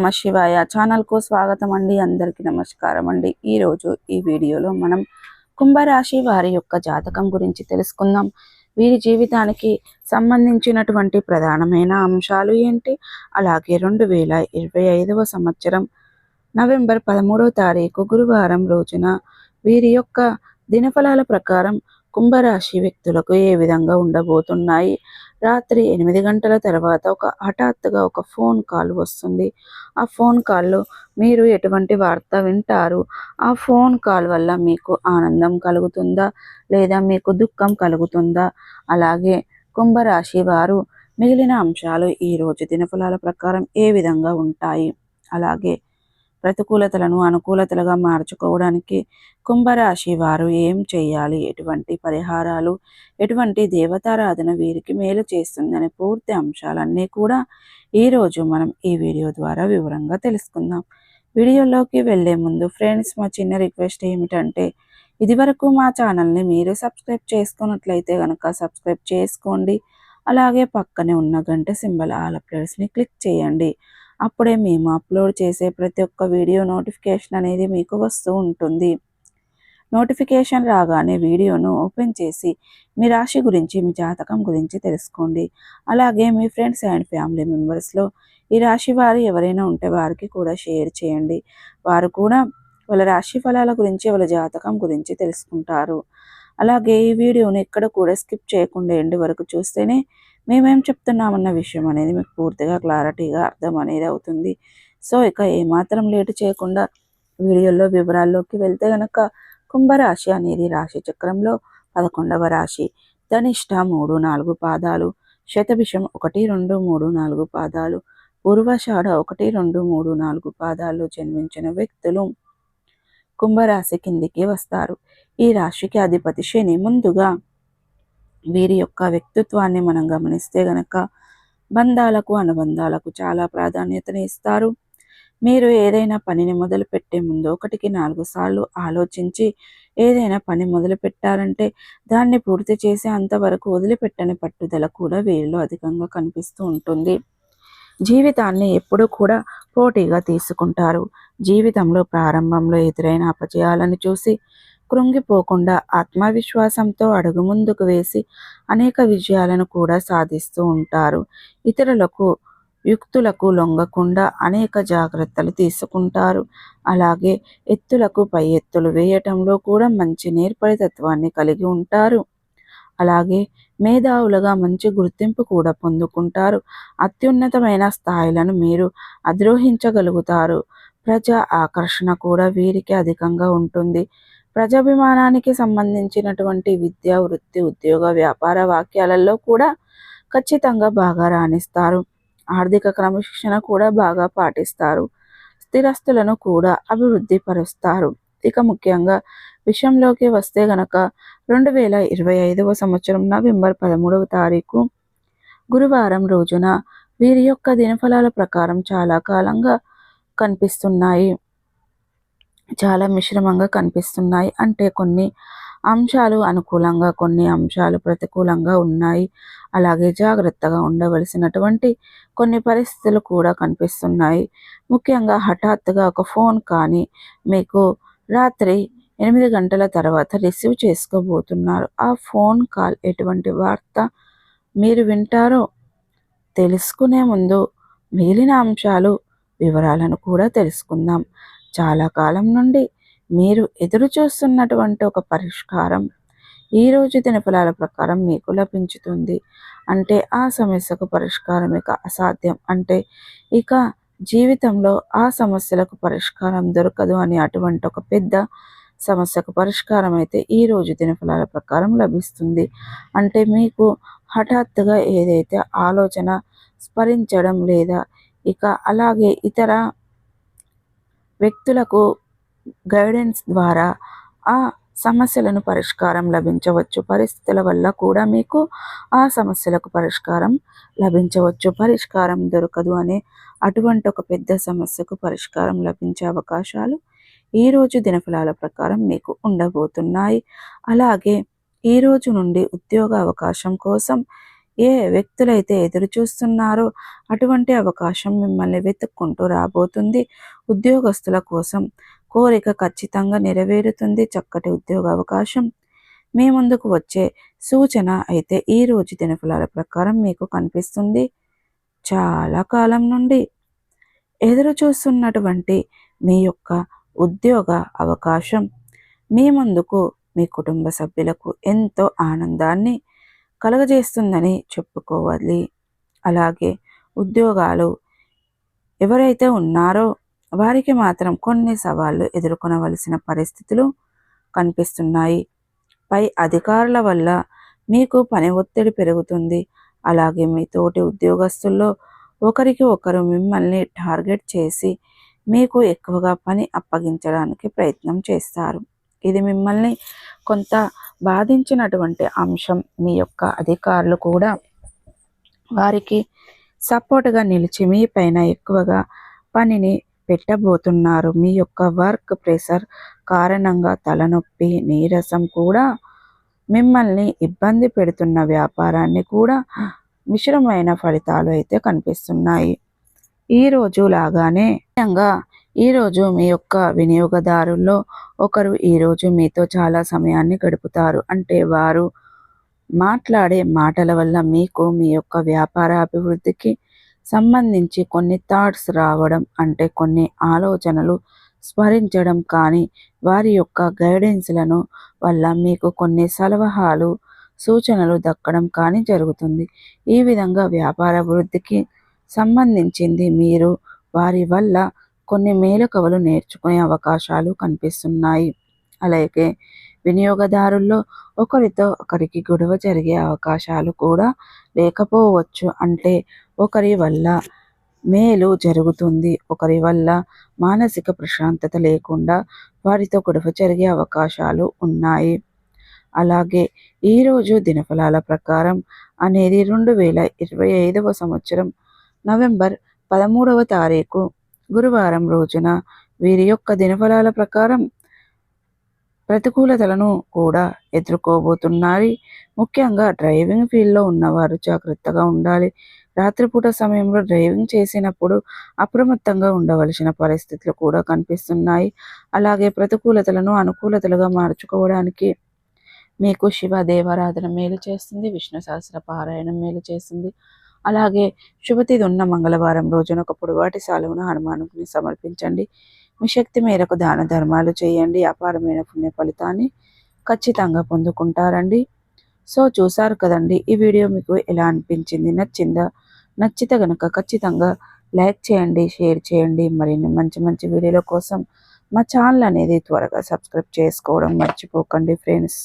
నమ శివాయ. ఛానల్కు స్వాగతం అండి. అందరికీ నమస్కారం అండి. ఈరోజు ఈ వీడియోలో మనం కుంభరాశి వారి యొక్క జాతకం గురించి తెలుసుకుందాం. వీరి జీవితానికి సంబంధించినటువంటి ప్రధానమైన అంశాలు ఏంటి? అలాగే రెండు వేల ఇరవై ఐదవ సంవత్సరం నవంబర్ పదమూడవ తారీఖు గురువారం రోజున వీరి యొక్క దినఫలాల ప్రకారం కుంభరాశి వ్యక్తులకు ఏ విధంగా ఉండబోతున్నాయి? రాత్రి ఎనిమిది గంటల తర్వాత ఒక హఠాత్తుగా ఒక ఫోన్ కాల్ వస్తుంది. ఆ ఫోన్ కాల్లో మీరు ఎటువంటి వార్త వింటారు? ఆ ఫోన్ కాల్ వల్ల మీకు ఆనందం కలుగుతుందా? లేదా మీకు దుఃఖం కలుగుతుందా? అలాగే కుంభరాశి వారు మిగిలిన అంశాలు ఈ రోజు దినఫలాల ప్రకారం ఏ విధంగా ఉంటాయి? అలాగే ప్రతికూలతలను అనుకూలతలుగా మార్చుకోవడానికి కుంభరాశి వారు ఏం చేయాలి? ఎటువంటి పరిహారాలు? ఎటువంటి దేవతారాధన వీరికి మేలు చేస్తుందనే పూర్తి అంశాలన్నీ కూడా ఈరోజు మనం ఈ వీడియో ద్వారా వివరంగా తెలుసుకుందాం. వీడియోలోకి వెళ్ళే ముందు ఫ్రెండ్స్ మా చిన్న రిక్వెస్ట్ ఏమిటంటే ఇదివరకు మా ఛానల్ని మీరు సబ్స్క్రైబ్ చేసుకున్నట్లయితే కనుక సబ్స్క్రైబ్ చేసుకోండి. అలాగే పక్కనే ఉన్న గంట సింబల్ ఆల్ అప్డేట్స్ని క్లిక్ చేయండి. అప్పుడే మేము అప్లోడ్ చేసే ప్రతి ఒక్క వీడియో నోటిఫికేషన్ అనేది మీకు వస్తూ ఉంటుంది. నోటిఫికేషన్ రాగానే వీడియోను ఓపెన్ చేసి మీ రాశి గురించి మీ జాతకం గురించి తెలుసుకోండి. అలాగే మీ ఫ్రెండ్స్ అండ్ ఫ్యామిలీ మెంబర్స్లో ఈ రాశి వారు ఎవరైనా ఉంటే వారికి కూడా షేర్ చేయండి. వారు కూడా వాళ్ళ రాశి ఫలాల గురించి వాళ్ళ జాతకం గురించి తెలుసుకుంటారు. అలాగే ఈ వీడియోని ఎక్కడ కూడా స్కిప్ చేయకుండా ఎండి వరకు చూస్తేనే మేమేం చెప్తున్నామన్న విషయం అనేది మీకు పూర్తిగా క్లారిటీగా అర్థం అనేది అవుతుంది. సో ఇక ఏమాత్రం లేటు చేయకుండా వీడియోలో వివరాల్లోకి వెళ్తే గనక కుంభరాశి అనేది రాశి చక్రంలో పదకొండవ రాశి. ధనిష్ట మూడు నాలుగు పాదాలు శతభిషం ఒకటి రెండు మూడు నాలుగు పాదాలు పూర్వషాఢ ఒకటి రెండు మూడు నాలుగు పాదాలు జన్మించిన వ్యక్తులు కుంభరాశి కిందికి వస్తారు. ఈ రాశికి అధిపతి శని ముందుగా వీరి యొక్క వ్యక్తిత్వాన్ని మనం గమనిస్తే గనక బంధాలకు అనుబంధాలకు చాలా ప్రాధాన్యతని ఇస్తారు. మీరు ఏదైనా పనిని మొదలు పెట్టే ముందు ఒకటికి నాలుగు సార్లు ఆలోచించి ఏదైనా పని మొదలు పెట్టారంటే దాన్ని పూర్తి చేసే అంతవరకు వదిలిపెట్టని పట్టుదల కూడా వీరిలో అధికంగా కనిపిస్తూ ఉంటుంది. జీవితాన్ని ఎప్పుడూ కూడా పోటీగా తీసుకుంటారు. జీవితంలో ప్రారంభంలో ఎదురైన అపజయాలను చూసి కృంగిపోకుండా ఆత్మవిశ్వాసంతో అడుగు ముందుకు వేసి అనేక విజయాలను కూడా సాధిస్తూ ఉంటారు. ఇతరులకు యుక్తులకు లొంగకుండా అనేక జాగ్రత్తలు తీసుకుంటారు. అలాగే ఎత్తులకు పై ఎత్తులు వేయటంలో కూడా మంచి నేర్పరితత్వాన్ని కలిగి ఉంటారు. అలాగే మేధావులుగా మంచి గుర్తింపు కూడా పొందుకుంటారు. అత్యున్నతమైన స్థాయిలను మీరు అధిరోహించగలుగుతారు. ప్రజా ఆకర్షణ కూడా వీరికి అధికంగా ఉంటుంది. ప్రజాభిమానానికి సంబంధించినటువంటి విద్య వృత్తి ఉద్యోగ వ్యాపార వాక్యాలలో కూడా ఖచ్చితంగా బాగా రాణిస్తారు. ఆర్థిక క్రమశిక్షణ కూడా బాగా పాటిస్తారు. స్థిరస్తులను కూడా అభివృద్ధి పరుస్తారు. ఇక ముఖ్యంగా విషయంలోకి వస్తే గనక రెండు వేల ఇరవై ఐదవ సంవత్సరం నవంబర్ పదమూడవ తారీఖు గురువారం రోజున వీరి యొక్క దినఫలాల ప్రకారం చాలా కాలంగా కనిపిస్తున్నాయి. చాలా మిశ్రమంగా కనిపిస్తున్నాయి. అంటే కొన్ని అంశాలు అనుకూలంగా కొన్ని అంశాలు ప్రతికూలంగా ఉన్నాయి. అలాగే జాగ్రత్తగా ఉండవలసినటువంటి కొన్ని పరిస్థితులు కూడా కనిపిస్తున్నాయి. ముఖ్యంగా హఠాత్తుగా ఒక ఫోన్ కానీ మీకు రాత్రి ఎనిమిది గంటల తర్వాత రిసీవ్ చేసుకోబోతున్నారు. ఆ ఫోన్ కాల్ ఎటువంటి వార్త మీరు వింటారో తెలుసుకునే ముందు మిగిలిన అంశాలు వివరాలను కూడా తెలుసుకుందాం. చాలా కాలం నుండి మీరు ఎదురు చూస్తున్నటువంటి ఒక పరిష్కారం ఈరోజు దినఫలాల ప్రకారం మీకు లభించుతుంది. అంటే ఆ సమస్యకు పరిష్కారం ఇక అసాధ్యం. అంటే ఇక జీవితంలో ఆ సమస్యలకు పరిష్కారం దొరకదు అని అటువంటి ఒక పెద్ద సమస్యకు పరిష్కారం అయితే ఈ రోజు దినఫలాల ప్రకారం లభిస్తుంది. అంటే మీకు హఠాత్తుగా ఏదైతే ఆలోచన స్మరించడం లేదా ఇక అలాగే ఇతర వ్యక్తులకు గైడెన్స్ ద్వారా ఆ సమస్యలను పరిష్కారం లభించవచ్చు. పరిస్థితుల వల్ల కూడా మీకు ఆ సమస్యలకు పరిష్కారం లభించవచ్చు. పరిష్కారం దొరకదు అనే అటువంటి ఒక పెద్ద సమస్యకు పరిష్కారం లభించే అవకాశాలు ఈరోజు దినఫలాల ప్రకారం మీకు ఉండబోతున్నాయి. అలాగే ఈ రోజు నుండి ఉద్యోగ అవకాశం కోసం ఏ వ్యక్తులైతే ఎదురుచూస్తున్నారో అటువంటి అవకాశం మిమ్మల్ని వెతుక్కుంటూ రాబోతుంది. ఉద్యోగస్తుల కోసం కోరిక ఖచ్చితంగా నెరవేరుతుంది. చక్కటి ఉద్యోగ అవకాశం. మీ ముందుకు వచ్చే సూచన అయితే ఈ రోజు దినఫలాల ప్రకారం మీకు కనిపిస్తుంది. చాలా కాలం నుండి ఎదురు చూస్తున్నటువంటి మీ యొక్క ఉద్యోగ అవకాశం. మీ ముందుకు మీ కుటుంబ సభ్యులకు ఎంతో ఆనందాన్ని కలగజేస్తుందని చెప్పుకోవాలి. అలాగే ఉద్యోగాలు ఎవరైతే ఉన్నారో వారికి మాత్రం కొన్ని సవాళ్ళు ఎదుర్కొనవలసిన పరిస్థితులు కనిపిస్తున్నాయి. పై అధికారుల వల్ల మీకు పని ఒత్తిడి పెరుగుతుంది. అలాగే మీ తోటి ఉద్యోగస్తుల్లో ఒకరికి ఒకరు మిమ్మల్ని టార్గెట్ చేసి మీకు ఎక్కువగా పని అప్పగించడానికి ప్రయత్నం చేస్తారు. ఇది మిమ్మల్ని కొంత బాధించినటువంటి అంశం మీ యొక్క అధికారులు కూడా వారికి సపోర్ట్గా నిలిచి మీ పైన ఎక్కువగా పనిని పెట్టబోతున్నారు. మీ యొక్క వర్క్ ప్రెషర్ కారణంగా తలనొప్పి నీరసం కూడా మిమ్మల్ని ఇబ్బంది పెడుతున్న వ్యాపారాన్ని కూడా మిశ్రమైన ఫలితాలు అయితే కనిపిస్తున్నాయి. ఈ రోజు లాగానే ముఖ్యంగా ఈరోజు మీ యొక్క వినియోగదారుల్లో ఒకరు ఈరోజు మీతో చాలా సమయాన్ని గడుపుతారు. అంటే వారు మాట్లాడే మాటల వల్ల మీకు మీ యొక్క వ్యాపార అభివృద్ధికి సంబంధించి కొన్ని థాట్స్ రావడం అంటే కొన్ని ఆలోచనలు స్మరించడం కానీ వారి యొక్క గైడెన్స్లను వల్ల మీకు కొన్ని సలహాలు సూచనలు దక్కడం కానీ జరుగుతుంది. ఈ విధంగా వ్యాపార అభివృద్ధికి సంబంధించింది మీరు వారి వల్ల కొన్ని మేలుకవలు నేర్చుకునే అవకాశాలు కనిపిస్తున్నాయి. అలాగే వినియోగదారుల్లో ఒకరితో ఒకరికి గొడవ జరిగే అవకాశాలు కూడా లేకపోవచ్చు అంటే ఒకరి వల్ల మేలు జరుగుతుంది. ఒకరి వల్ల మానసిక ప్రశాంతత లేకుండా వారితో గొడవ జరిగే అవకాశాలు ఉన్నాయి. అలాగే ఈరోజు దినఫలాల ప్రకారం అనేది రెండు వేల ఇరవై ఐదవ సంవత్సరం నవంబర్ పదమూడవ తారీఖు గురువారం రోజున వీరి యొక్క దినఫలాల ప్రకారం ప్రతికూలతలను కూడా ఎదుర్కోబోతున్నారు. ముఖ్యంగా డ్రైవింగ్ ఫీల్డ్లో ఉన్నవారు జాగ్రత్తగా ఉండాలి. రాత్రిపూట సమయంలో డ్రైవింగ్ చేసినప్పుడు అప్రమత్తంగా ఉండవలసిన పరిస్థితులు కూడా కనిపిస్తున్నాయి. అలాగే ప్రతికూలతలను అనుకూలతలుగా మార్చుకోవడానికి మీకు శివ దేవారాధన మేలు చేస్తుంది విష్ణు సహస్ర పారాయణం మేలు చేస్తుంది. అలాగే శుభతిథి ఉన్న మంగళవారం రోజున ఒక పొడవాటి సాలువును హనుమానుకుని సమర్పించండి. మీ శక్తి మేరకు దాన ధర్మాలు చేయండి. అపారమైన పుణ్య ఫలితాన్ని ఖచ్చితంగా పొందుకుంటారండి. సో చూసారు కదండి ఈ వీడియో మీకు ఎలా అనిపించింది? నచ్చిందా? నచ్చితే కనుక ఖచ్చితంగా లైక్ చేయండి షేర్ చేయండి. మరిన్ని మంచి మంచి వీడియోల కోసం మా ఛానల్ అనేది త్వరగా సబ్స్క్రైబ్ చేసుకోవడం మర్చిపోకండి ఫ్రెండ్స్.